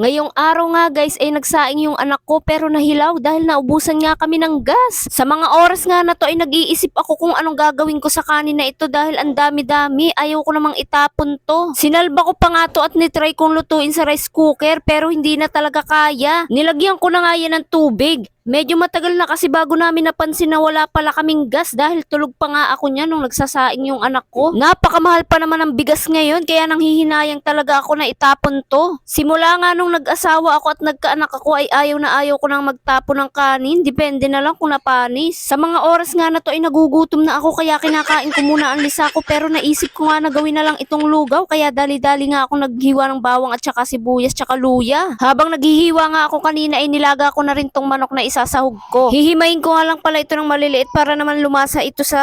Ngayong araw nga guys ay nagsaing yung anak ko pero nahilaw dahil naubusan nga kami ng gas. Sa mga oras nga na to ay nag-iisip ako kung anong gagawin ko sa kanin na ito dahil ang dami-dami. Ayaw ko namang itapon to. Sinalba ko pa nga to at nitry kong lutuin sa rice cooker pero hindi na talaga kaya. Nilagyan ko na nga yan ng tubig. Medyo matagal na kasi bago namin napansin na wala pala kaming gas dahil tulog pa nga ako niya nung nagsasaing yung anak ko. Napakamahal pa naman ang bigas ngayon kaya nang hihinayang talaga ako na itapon to. Simula nga nung nag-asawa ako at nagkaanak ako ay ayaw na ayaw ko nang magtapon ng kanin. Depende na lang kung napanis. Sa mga oras nga na to ay nagugutom na ako kaya kinakain ko muna ang lisa ko pero naisip ko nga na gawin na lang itong lugaw kaya dali-dali nga ako naghiwa ng bawang at saka sibuyas tsaka luya. Habang naghihiwa nga ako kanina ay nilaga ko na rin tong manok na isasahog ko. Hihimayin ko nga lang pala ito ng maliliit para naman lumasa ito sa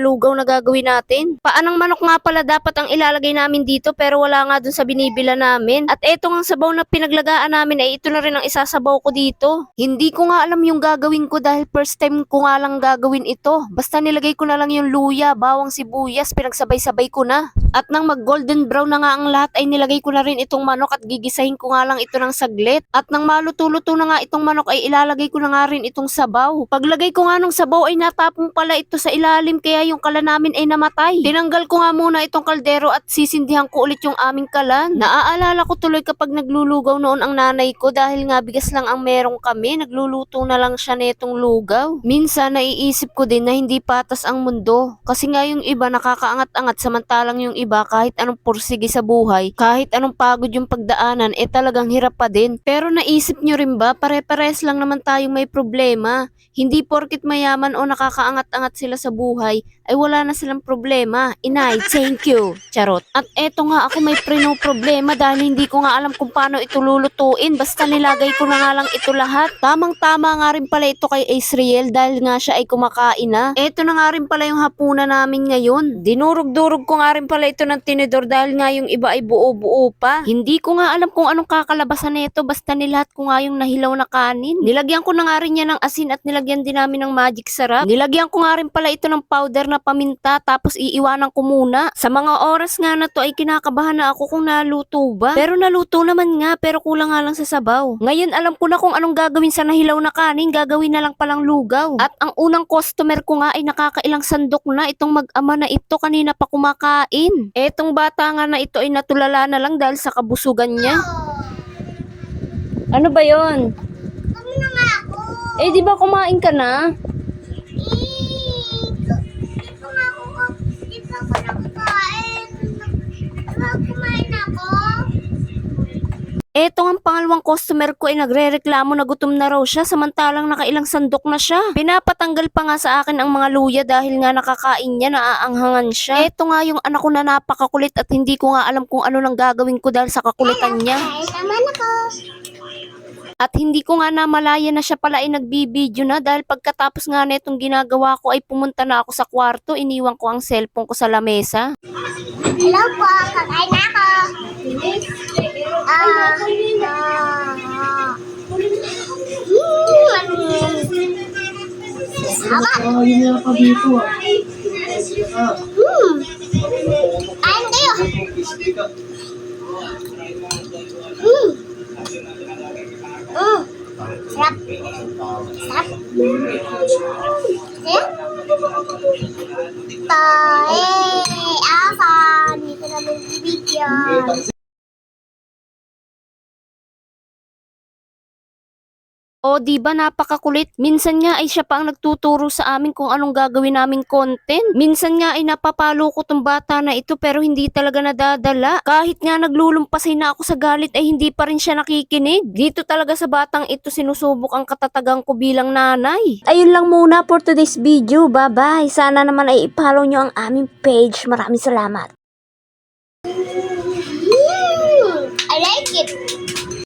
lugaw na gagawin natin. Paanang manok nga pala dapat ang ilalagay namin dito pero wala nga dun sa binibila namin. At eto nga sabaw na pinaglagaan namin ay ito na rin ang isasabaw ko dito. Hindi ko nga alam yung gagawin ko dahil first time ko nga lang gagawin ito. Basta nilagay ko na lang yung luya, bawang sibuyas, pinagsabay-sabay ko na. At nang mag golden brown na nga ang lahat ay nilagay ko na rin itong manok at gigisahin ko nga lang ito ng saglit. At nang maluto-luto na nga itong manok ay ilalagay ko na nga rin itong sabaw. Paglagay ko nga nung sabaw ay natapong pala ito sa ilalim kaya yung kala namin ay namatay. Tinanggal ko nga muna itong kaldero at sisindihan ko ulit yung aming kalan. Naaalala ko tuloy kapag naglulugaw noon ang nanay ko dahil nga bigas lang ang merong kami, nagluluto na lang siya netong lugaw. Minsan naiisip ko din na hindi patas ang mundo kasi nga yung iba nakakaangat-angat samantalang yung iba kahit anong pursige sa buhay, kahit anong pagod yung pagdaanan, eh talagang hirap pa din. Pero naisip nyo rin ba, pare-pares lang naman tayong may problema. Hindi porkit mayaman o nakakaangat-angat sila sa buhay, ay wala na silang problema. Inay, thank you. Charot. At eto nga ako may preno problema dahil hindi ko nga alam kung paano ito lulutuin. Basta nilagay ko na nga lang ito lahat. Tamang-tama nga rin pala ito kay Israel dahil nga siya ay kumakain na. Eto na nga rin pala yung hapunan namin ngayon. Dinurog-durog ko nga rin pala ito ng tinidor dahil nga yung iba ay buo-buo pa. Hindi ko nga alam kung anong kakalabasan nito basta nilahat ko nga yung nahilaw na kanin. Nilagyan ko na nga rin yan ng asin at nilagyan din namin ng magic sarap. Nilagyan ko nga rin pala ito ng powder na paminta tapos iiwanan ko muna. Sa mga oras nga na to ay kinakabahan na ako kung naluto ba. Pero naluto naman nga pero kulang nga lang sa sabaw. Ngayon alam ko na kung anong gagawin sa nahilaw na kanin, gagawin na lang palang lugaw. At ang unang customer ko nga ay nakakailang sandok na itong mag-ama na ito kanina pa kumakain. Etong bata nga na ito ay natulala na lang dahil sa kabusugan niya. Ano ba yon? Kami na nga ako. Eh di ba kumain ka na? Eto ang pangalawang customer ko ay nagre-reklamo na gutom na raw siya samantalang nakailang sandok na siya. Pinapatanggal pa nga sa akin ang mga luya dahil nga nakakain niya, naaanghangan siya. Eto nga yung anak ko na napakakulit at hindi ko nga alam kung ano nang gagawin ko dahil sa kakulitan niya. Kain naman ako. At hindi ko nga namalaya na siya pala ay nagbibideo na dahil pagkatapos nga netong ginagawa ko ay pumunta na ako sa kwarto, iniwan ko ang cellphone ko sa lamesa. Hello po, kakain na ako. Ah, ah, ah. Hmm, Haba. Ah, ah. Hmm. Kain kayo. Hmm. Sarap. Sarap. Eh? Tae, asan? Dito namin bibigyan. O di ba napakakulit? Minsan nga ay siya pa ang nagtuturo sa amin kung anong gagawin naming content. Minsan nga ay napapalo ko tong bata na ito pero hindi talaga nadadala. Kahit nga naglulumpasay na ako sa galit ay hindi pa rin siya nakikinig. Dito talaga sa batang ito sinusubok ang katatagang ko bilang nanay. Ayun lang muna for today's video. Bye bye. Sana naman ay i-follow nyo ang aming page. Maraming salamat.